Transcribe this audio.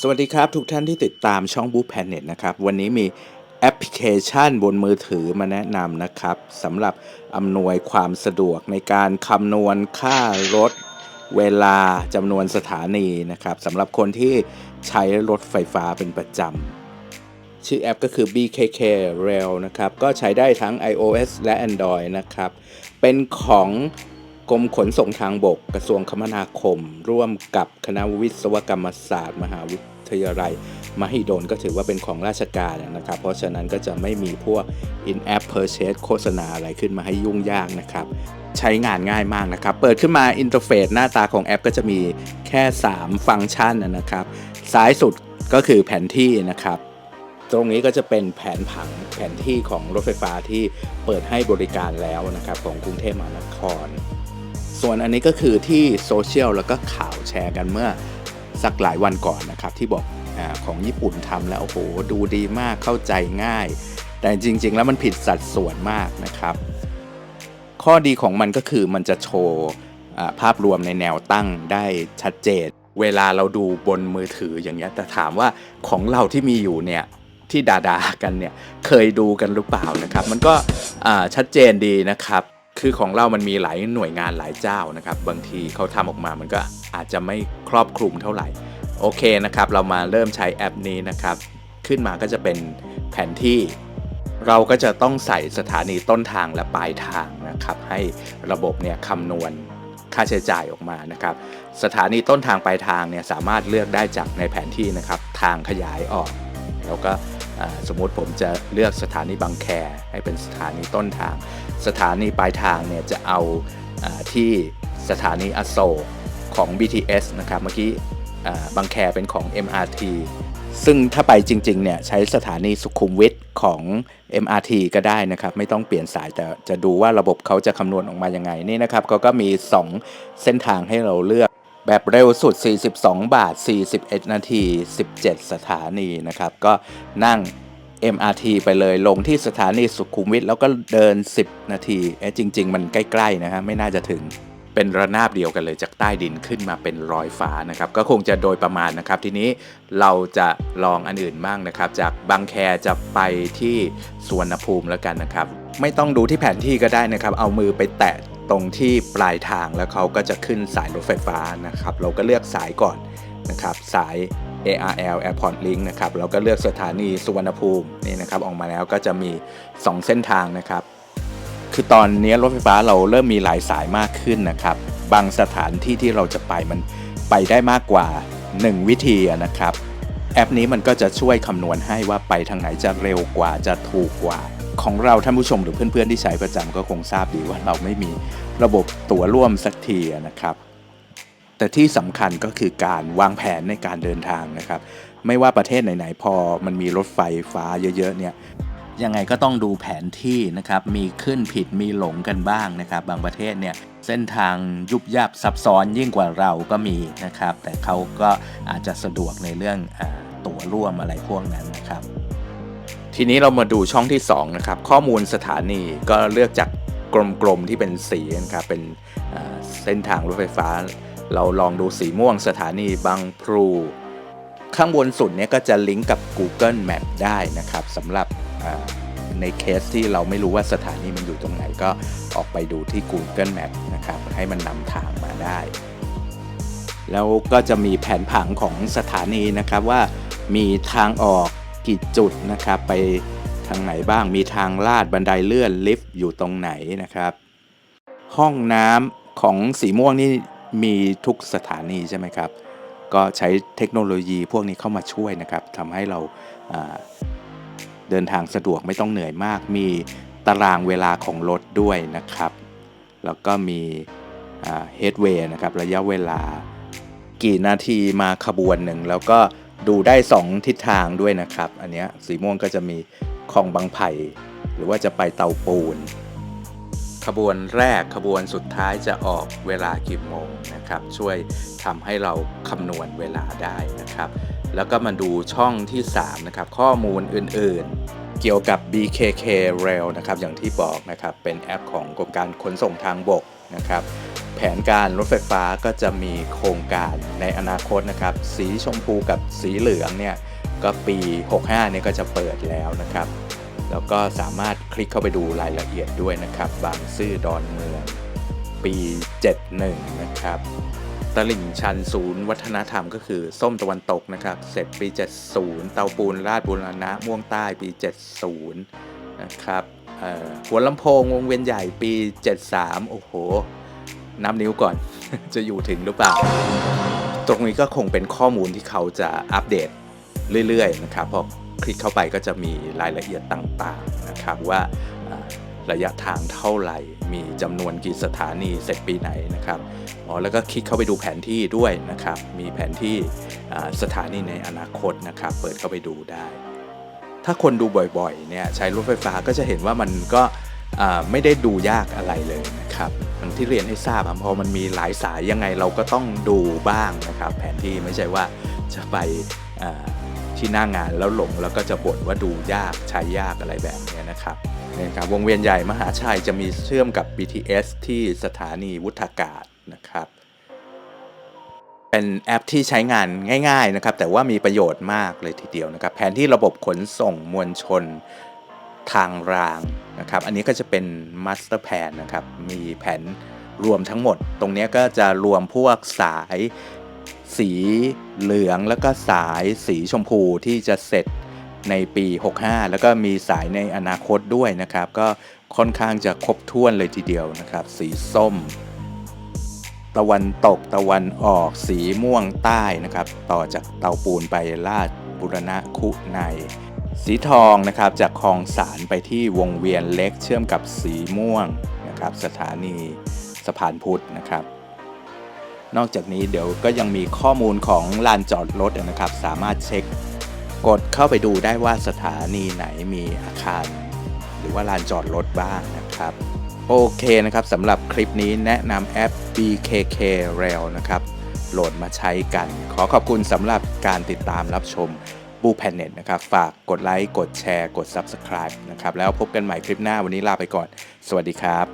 สวัสดีครับทุกท่านที่ติดตามช่อง Book Planet นะครับ วันนี้มีแอปพลิเคชันบนมือถือมาแนะนำนะครับสำหรับอำนวยความสะดวกในการคำนวณค่ารถเวลาจำนวนสถานีนะครับสำหรับคนที่ใช้รถไฟฟ้าเป็นประจำชื่อแอปก็คือ BKK Rail นะครับ ก็ใช้ได้ทั้ง iOS และ Android นะครับ เป็นของ กรมขนส่งทางบกกระทรวงคมนาคม ร่วมกับคณะวิศวกรรมศาสตร์ มหาวิทยาลัย มหิดลก็ถือว่าเป็นของราชการนะครับ เพราะฉะนั้นก็จะไม่มีพวก in-app purchase โฆษณาอะไรขึ้นมาให้ยุ่งยากนะครับใช้งานง่ายมากนะครับ เปิดขึ้นมาอินเทอร์เฟซหน้าตาของแอปก็จะมีแค่ 3 ฟังก์ชันนะครับ ซ้ายสุดก็คือแผนที่นะครับ ตรงนี้ก็จะเป็นแผนผังแผนที่ของรถไฟฟ้าที่เปิดให้บริการแล้วนะครับ ของกรุงเทพมหานคร ส่วนอันนี้ก็คือที่โซเชียลแล้วก็ข่าวแชร์กันเมื่อสักหลายวันก่อนนะครับ ที่บอกอของญี่ปุ่นทำแล้วโอ้โหดูดีมากเข้าใจง่าย แต่จริง ๆ แล้วมันผิดสัดส่วนมากนะครับ ข้อดีของมันก็คือมันจะโชว์ภาพรวมในแนวตั้งได้ชัดเจน เวลาเราดูบนมือถืออย่างเงี้ยแต่ถามว่าของเราที่มีอยู่เนี่ยที่ดาดาๆกันเนี่ยเคยดูกันหรือเปล่านะครับ มันก็ชัดเจนดีนะครับ คือของเรามันมีหลายหน่วยงานหลายเจ้านะครับ บางทีเขาทำออกมามันก็อาจจะไม่ครอบคลุมเท่าไหร่ โอเคนะครับ เรามาเริ่มใช้แอปนี้นะครับ ขึ้นมาก็จะเป็นแผนที่ เราก็จะต้องใส่สถานีต้นทางและปลายทางนะครับ ให้ระบบเนี่ยคำนวณค่าใช้จ่ายออกมานะครับ สถานีต้นทางปลายทางเนี่ยสามารถเลือกได้จากในแผนที่นะครับ ทางขยายออก แล้วก็ สมมุติผมจะเลือกสถานีบางแคให้เป็นสถานีต้นทาง สถานีปลายทางเนี่ยจะเอาอที่สถานีอโศกของ BTS นะครับเมื่อกี้บางแคเป็นของ MRT ซึ่งถ้าไปจริงๆเนี่ยใช้สถานีสุขุมวิทของ MRT ก็ได้นะครับ ไม่ต้องเปลี่ยนสายแต่จะดูว่าระบบเขาจะคำนวณออกมายังไงนี่นะครับเขาก็มี 2 เส้นทางให้เราเลือก แบบเร็วสุด 42 บาท 41 นาที 17 สถานีนะครับ ก็นั่ง MRT ไปเลยลงที่สถานีสุขุมวิทแล้วก็เดิน 10 นาทีเอ๊ะจริง ๆ มันใกล้ ๆ นะฮะ ไม่น่าจะถึงเป็นระนาบเดียวกันเลยจากใต้ดินขึ้นมาเป็นรอยฟ้านะครับ ก็คงจะโดยประมาณนะครับ ทีนี้เราจะลองอันอื่นบ้างนะครับ จากบางแคจะไปที่สวนภูมิแล้วกันนะครับ ไม่ต้องดูที่แผนที่ก็ได้นะครับ เอามือไปแตะ ตรงที่ปลายทางแล้วเขาก็จะขึ้นสายรถไฟฟ้านะครับ เราก็เลือกสายก่อนนะครับสาย ARL Airport Link นะครับเราก็เลือกสถานีสุวรรณภูมินี่นะครับออกมาแล้วก็จะมี 2 เส้นทางนะครับ คือตอนนี้รถไฟฟ้าเราเริ่มมีหลายสายมากขึ้นนะครับ บางสถานที่ที่เราจะไปมันไปได้มากกว่า 1 วิธีนะครับ แอปนี้มันก็จะช่วยคำนวณให้ว่าไปทางไหนจะเร็วกว่าจะถูกกว่า ของเราท่านผู้ชมหรือเพื่อนๆที่ใช้ประจำก็คงทราบดีว่าเราไม่มีระบบตั๋วร่วมสักทีนะครับ แต่ที่สำคัญก็คือการวางแผนในการเดินทางนะครับ ไม่ว่าประเทศไหนๆพอมันมีรถไฟฟ้าเยอะๆเนี่ยยังไงก็ต้องดูแผนที่นะครับ มีขึ้นผิดมีหลงกันบ้างนะครับ บางประเทศเนี่ยเส้นทางยุบยับซับซ้อนยิ่งกว่าเราก็มีนะครับ แต่เขาก็อาจจะสะดวกในเรื่องอตั๋วร่วมอะไรพวกนั้นนะครับ ทีนี้เรามาดูช่องที่2นะครับข้อมูลสถานีก็เลือกจากกลมๆที่เป็นสีนะครับเป็นเส้นทางรถไฟฟ้า เราลองดูสีม่วงสถานีบางพลูข้างบนสุดเนี่ยก็จะลิงก์กับ Google Map ได้นะครับสำหรับในเคสที่เราไม่รู้ว่าสถานีมันอยู่ตรงไหนก็ออกไปดูที่ Google Map นะครับให้มันนำทางมาได้ แล้วก็จะมีแผนผังของสถานีนะครับว่ามีทางออก กี่จุดนะครับ ไปทางไหนบ้างมีทางลาดบันไดเลื่อนลิฟต์อยู่ตรงไหนนะครับ ห้องน้ำของสีม่วงนี่มีทุกสถานีใช่ไหมครับ ก็ใช้เทคโนโลยีพวกนี้เข้ามาช่วยนะครับทำให้เราอ่าเดินทางสะดวกไม่ต้องเหนื่อยมาก มีตารางเวลาของรถด้วยนะครับ แล้วก็มีเฮดเวย์นะครับระยะเวลากี่นาทีมาขบวนหนึ่งแล้วก็ ดูได้ 2 ทิศทางด้วยนะครับ อันนี้สีม่วงก็จะมีคลองบางไผ่ หรือว่าจะไปเตาปูน ขบวนแรกขบวนสุดท้ายจะออกเวลากี่โมงนะครับ ช่วยทำให้เราคำนวณเวลาได้นะครับ แล้วก็มาดูช่องที่ 3 นะครับ ข้อมูลอื่นๆ เกี่ยวกับ BKK Rail นะครับอย่างที่บอกนะครับเป็นแอปของกรมการขนส่งทางบกนะครับแผนการรถไฟฟ้าก็จะมีโครงการในอนาคตนะครับสีชมพูกับสีเหลืองเนี่ยก็ปี 65เนี่ยก็จะเปิดแล้วนะครับ แล้วก็สามารถคลิกเข้าไปดูรายละเอียดด้วยนะครับ บางซื่อดอนเมือง ปี 71 นะครับ ตลิ่งชันศูนย์ วัฒนธรรมก็คือส้มตะวันตกนะครับ เสร็จปี 70 เตาปูนราชบุรณะม่วงใต้ปี 70 นะครับหัวลำโพงวงเวียนใหญ่ปี 73 โอ้โห นับนิ้วก่อน จะอยู่ถึงหรือเปล่า ตรงนี้ก็คงเป็นข้อมูลที่เขาจะอัปเดตเรื่อยๆนะครับพอคลิกเข้าไปก็จะมีรายละเอียดต่างๆนะครับว่า ระยะทางเท่าไหร่ มีจำนวนกี่สถานีเสร็จปีไหนนะครับอ๋อแล้วก็คลิกเข้าไปดูแผนที่ด้วยนะครับ มีแผนที่สถานีในอนาคตนะครับ เปิดเข้าไปดูได้ ถ้าคนดูบ่อยๆเนี่ยใช้รถไฟฟ้าก็จะเห็นว่ามันก็ไม่ได้ดูยากอะไรเลยนะครับอย่างที่เรียนให้ทราบพอมันมีหลายสายยังไงเราก็ต้องดูบ้างนะครับ แผนที่ไม่ใช่ว่าจะไป ที่หน้างานแล้วหลงแล้วก็จะบ่นว่าดูยากใช้ยากอะไรแบบนี้นะครับนี่ครับวงเวียนใหญ่มหาชัยจะมีเชื่อมกับ BTS ที่สถานีวุฒากาศนะครับเป็นแอปที่ใช้งานง่ายๆนะครับแต่ว่ามีประโยชน์มากเลยทีเดียวนะครับแผนที่ระบบขนส่งมวลชนทางรางนะครับอันนี้ก็จะเป็นมาสเตอร์แ n นนะครับมีแผนรวมทั้งหมด ตรงนี้ก็จะรวมพวกสาย สีเหลืองแล้วก็สายสีชมพูที่จะเสร็จในปี 65 แล้วก็มีสายในอนาคตด้วยนะครับ ก็ค่อนข้างจะครบถ้วนเลยทีเดียวนะครับ สีส้ม ตะวันตกตะวันออกสีม่วงใต้นะครับ ต่อจากเตาปูนไปลาดบุรณะคุใน สีทองนะครับจากคลองสารไปที่วงเวียนเล็กเชื่อมกับสีม่วงนะครับ สถานีสะพานพุทธนะครับ นอกจากนี้เดี๋ยวก็ยังมีข้อมูลของลานจอดรถนะครับ สามารถเช็คกดเข้าไปดูได้ว่าสถานีไหนมีอาคาร หรือว่าลานจอดรถบ้างนะครับ โอเคนะครับสำหรับคลิปนี้แนะนำแอป BKK Rail นะครับ โหลดมาใช้กัน ขอขอบคุณสำหรับการติดตามรับชมบูแพนเน็ตนะครับ ฝากกดไลค์ กดแชร์ กด Subscribe นะครับ แล้วพบกันใหม่คลิปหน้าวันนี้ลาไปก่อน สวัสดีครับ